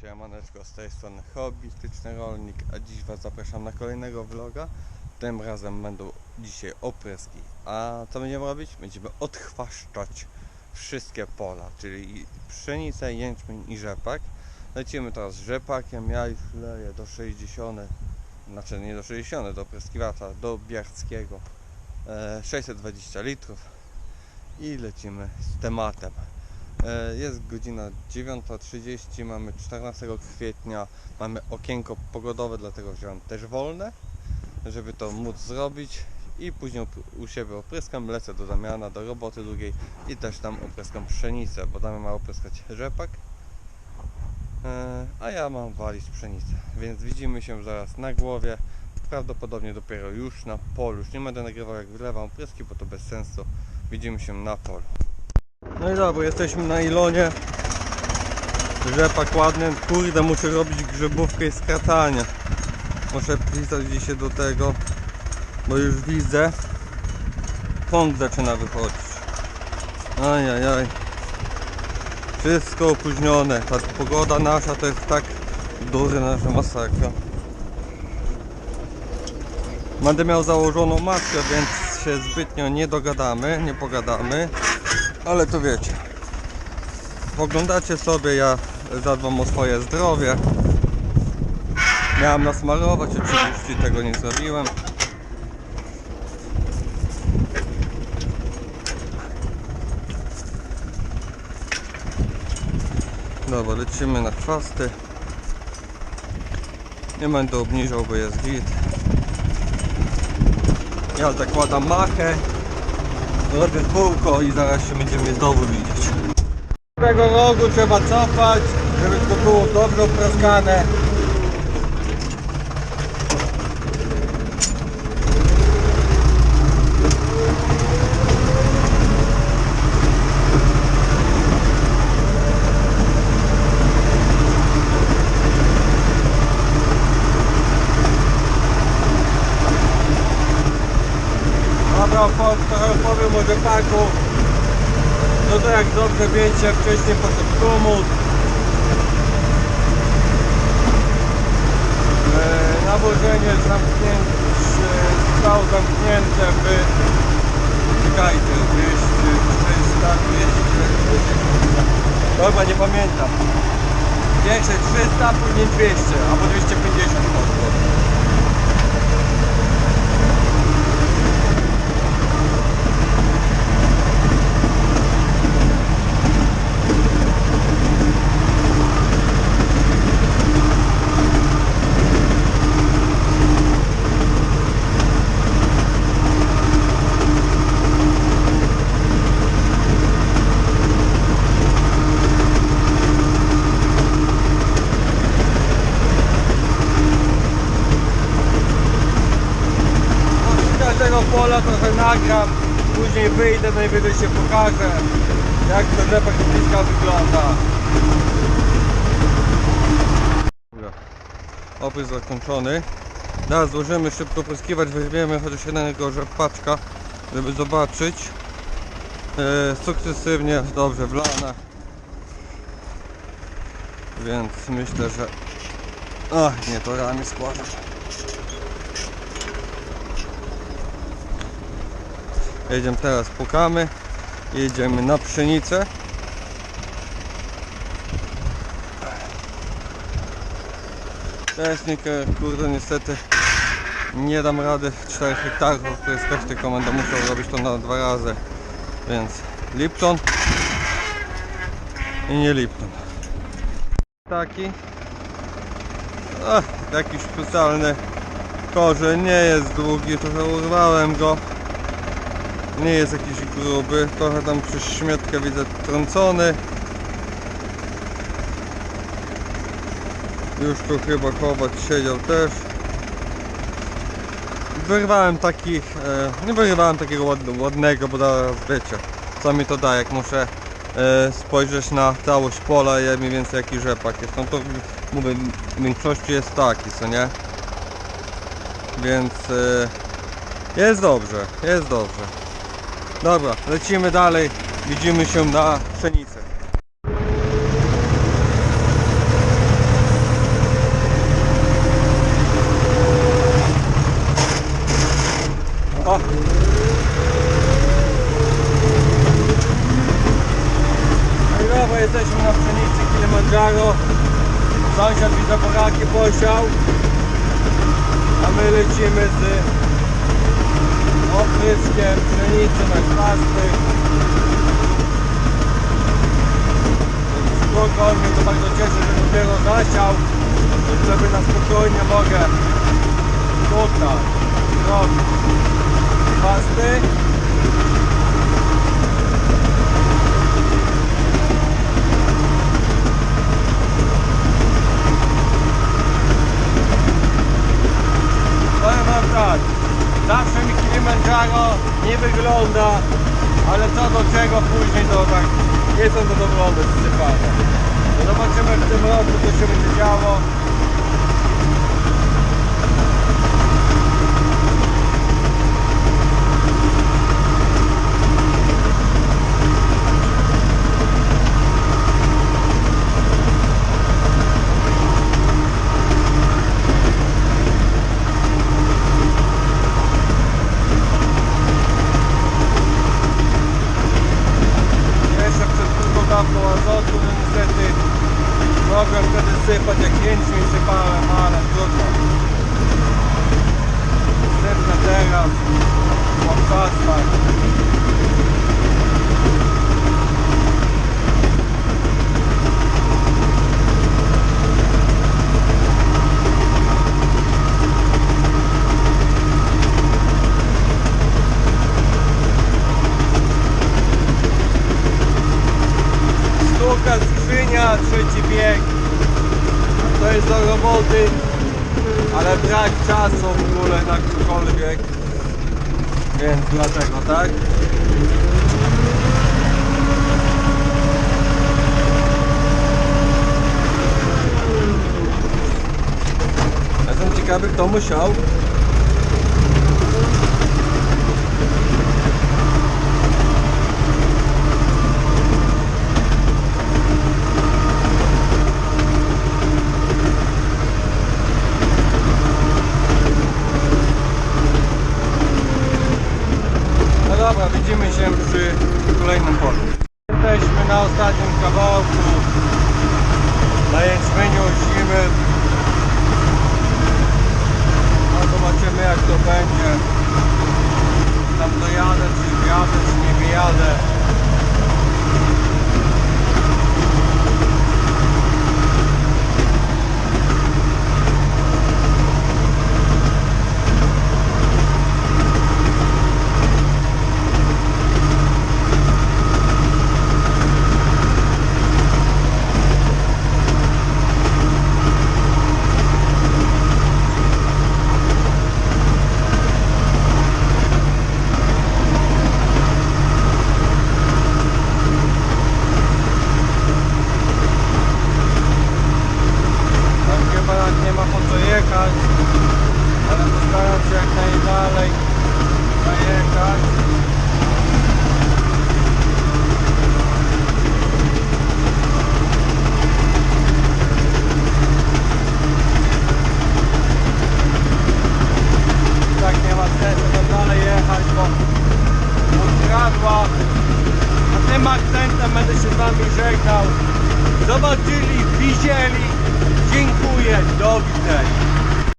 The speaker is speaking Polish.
Siemaneczko, z tej strony hobbystyczny rolnik, a dziś Was zapraszam na kolejnego vloga. Tym razem będą dzisiaj opryski. A co będziemy robić? Będziemy odchwaszczać wszystkie pola, czyli pszenicę, jęczmień i rzepak. Lecimy teraz rzepakiem, ja już leję do 60, znaczy nie do 60, do pryskiwacza, do Biarskiego. E, 620 litrów i lecimy z tematem. E, Jest godzina 9.30, mamy 14 kwietnia, mamy okienko pogodowe, dlatego wziąłem też wolne, żeby to móc zrobić. I później u siebie opryskam, lecę do Damiana, do roboty drugiej i też tam opryskam pszenicę, bo Damian ma opryskać rzepak, e, a ja mam walić pszenicę, więc widzimy się zaraz na głowie, prawdopodobnie dopiero już na polu, już nie będę nagrywał jak wylewam opryski, bo to bez sensu, widzimy się na polu. No i dobra, jesteśmy na Ilonie. Rzepak ładny. Kurde, muszę robić grzybówkę i skratanie. Muszę pisać dzisiaj do tego, bo już widzę. Pąk zaczyna wychodzić. Ajajaj. Wszystko opóźnione. Ta pogoda nasza to jest tak duży nasza masakra. Będę miał założoną maskę, więc się zbytnio nie dogadamy, nie pogadamy. Ale to wiecie. Poglądacie sobie, ja zadbam o swoje zdrowie. Miałem nasmarować, oczywiście tego nie zrobiłem. Dobra, lecimy na chwasty. Nie będę obniżał, bo jest git. Ja zakładam machę. Robię kółko i zaraz się będziemy znowu widzieć. Z tego rogu trzeba cofać, żeby to było dobrze opraskane. Dobra, po- trochę powiem o rzepaku. No to jak dobrze wiecie, wcześniej poszedł komus. E, nawożenie zamknięte, zostało zamknięte w czekajcie, 200, 300, 200, dobra nie pamiętam. Pierwsze 300, później 200, albo 250 poszło. Z każdego pola trochę nagram, później wyjdę, najwyżej się pokażę, jak to rzepak bliska wygląda. Opis zakończony. Teraz złożymy szybko pryskiwać, weźmiemy chociaż jednego rzepaczka, żeby zobaczyć. E, sukcesywnie, dobrze wlane. Więc myślę, że... Ach, nie, to ramię składać. Jedziemy teraz, pukamy. Jedziemy na pszenicę. Technikę, kurde, niestety nie dam rady 4 hektarów opryskać, tylko będę musiał robić to na dwa razy. Więc Lipton i nie Lipton. Taki. Ach, jakiś specjalny korzeń, nie jest długi, trochę urwałem go. Nie jest jakiś gruby, trochę tam przez śmietkę widzę trącony. Już tu chyba chować siedział też. Wyrwałem takich, e, nie wyrwałem takiego ładn- ładnego, bo zaraz wiecie, co mi to da, jak muszę e, spojrzeć na całość pola i mniej więcej jaki rzepak jest. No to mówię, w większości jest taki, co nie? Więc e, jest dobrze, jest dobrze. Dobra, lecimy dalej. Widzimy się na pszenicy. O! Jesteśmy na pszenicy Kilimandżaro. Sąsiad widzę, poraki posiał. A my lecimy z opryskiem pszenicy na chwasty. Spokojnie, to bardzo cieszę, że dopiero zasiał, żeby na spokojnie mogę tutaj robić chwasty. Powiem wam tak, zawsze mi Kilimandżaro nie wygląda, ale co do czego później to tak nie jestem zadowolony z sypania. No zobaczymy w tym roku co się będzie działo. Sypać jak jęczmień sypałem, ale trudno. Następna teraz, mam czasach. Roboty, ale brak czasu w ogóle na cokolwiek. Więc dlatego, tak? Jestem ciekawy, kto musiał. Dobra, widzimy się przy kolejnym polu. Jesteśmy na ostatnim kawałku. Na jęczmieniu zimy. No zobaczymy jak to będzie. Tam dojadę, czy wjadę, czy nie wyjadę.